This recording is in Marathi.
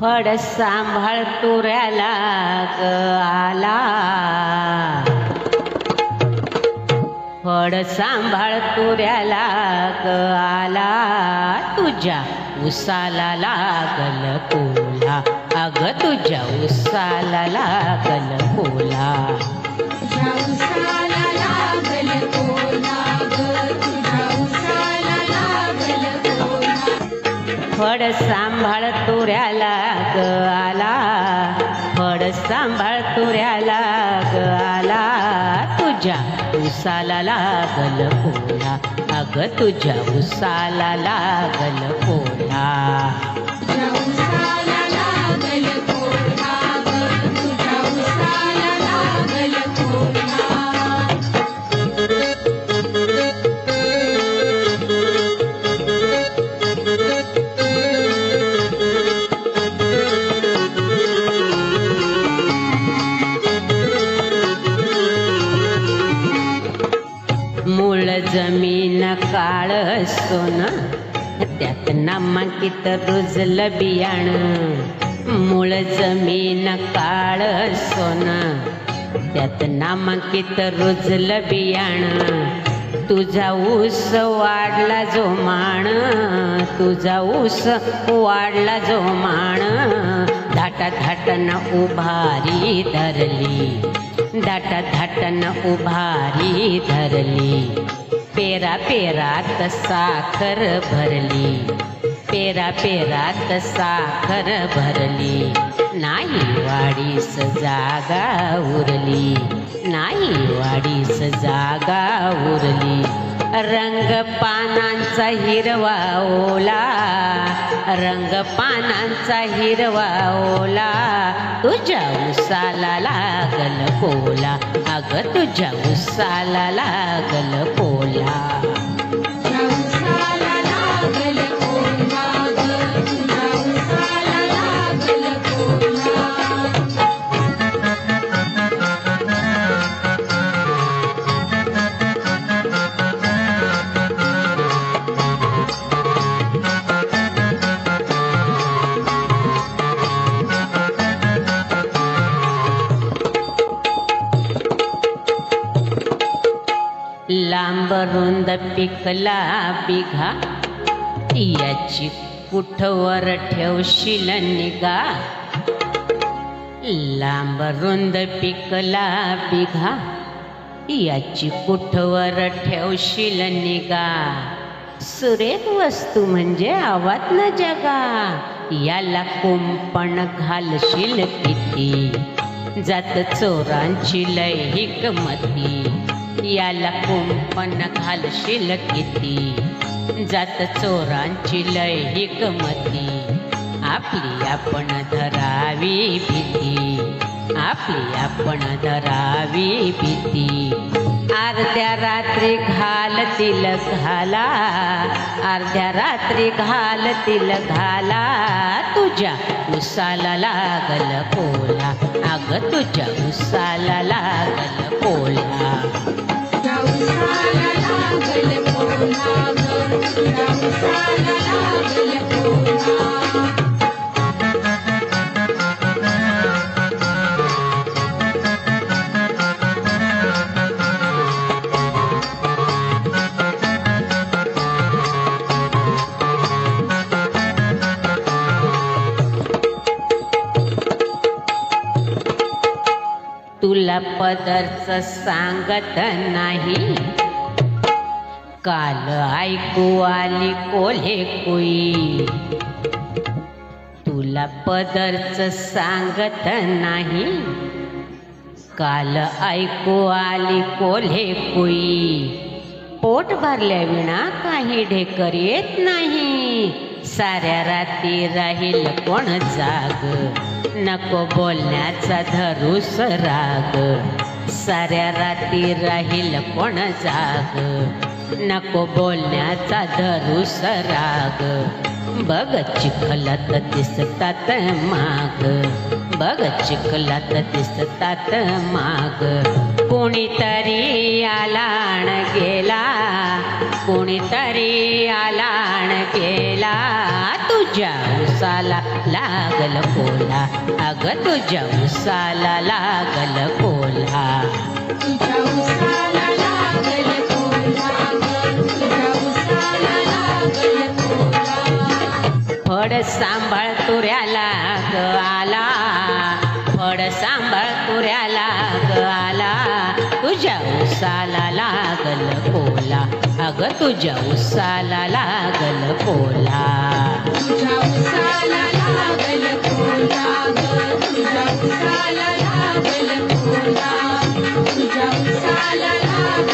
फड सांभाळ तुऱ्याला ग आला. फड सांभाळ तुऱ्याला ग आला. तुझ्या उसाला लागल कोला. अग तुझ्या उसाला लागल कोला. फड सांभाळ तुऱ्याला ग आला. फड सांभाळ तुऱ्याला ग आला. तुझ्या उसाला लागल कोला अग तुझ्या उसाला लागल कोला सोनं त्यात नामांकित रुजलं बियाण. मूळ जमीन काळ सोनं त्यात नामांकित रुजलं बियाण. तुझा ऊस वाढला जो माण तुझा ऊस वाढला जो माण. धाटा धाटन उभारी धरली दाटा धाटन उभारी धरली. पेरा पेरात साखर भरली. पेरा पेरात साखर भरली. नाही वाडीस जागा उरली. नाही वाडीस जागा उरली. रंग पानांचा हिरवा ओला रंग पानांचा हिरवा ओला तुझ्या उसाला लागल पोला. अग तुझ्या उसाला लागल पोला. लांब रुंद पिकला बिघा. याची कुठवर ठेवशील निगा? लांब रुंद पिकला बिघा. याची कुठवर ठेवशील निगा? सुरेख वस्तू म्हणजे आवाज न जगा. याला कुंपण घालशील किती? जात चोरांची लय मती. याला कुंपण घालशील किती? जात चोरांची लय मती आपली आपण धरावी भीती. आपली आपण धरावी भीती. अर्ध्या रात्री घालतील घाला. अर्ध्या रात्री घालतील घाला. तुझ्या उसाला लागल कोला अग तुझ्या उसाला लागल कोला तुला पदरच सांगत नाही. काल ऐकू आली कोल्हे कुई. तुला पदरच सांगत नाही. काल ऐकू आली कोल्हे कुई. पोट भरल्या विणा काही ढेकर येत नाही. साऱ्या राती राहील कोण जाग? नको बोलण्याचा धरूस राग. साऱ्या रात्री राहील कोण जाग? नको बोलण्याचा धरूस राग. बघ चिखलात दिसतात माग. बघ चिखलात दिसतात माग. कोणीतरी आलाण गेला कोणीतरी आलाण गेला. तुझ्या उसाला लागल कोला अग तुझ्या उसाला लागल कोला. फड सांभाळ तुऱ्याला ग आला. फड सांभाळ तुऱ्याला ग आला. तुझ्या उसाला लागल कोला. अग तुझ्या उसाला लागल कोला. तुझ्या उसाला लागल कोला. तुझ्या उसाला लागल कोला. तुझ्या उसाला लागल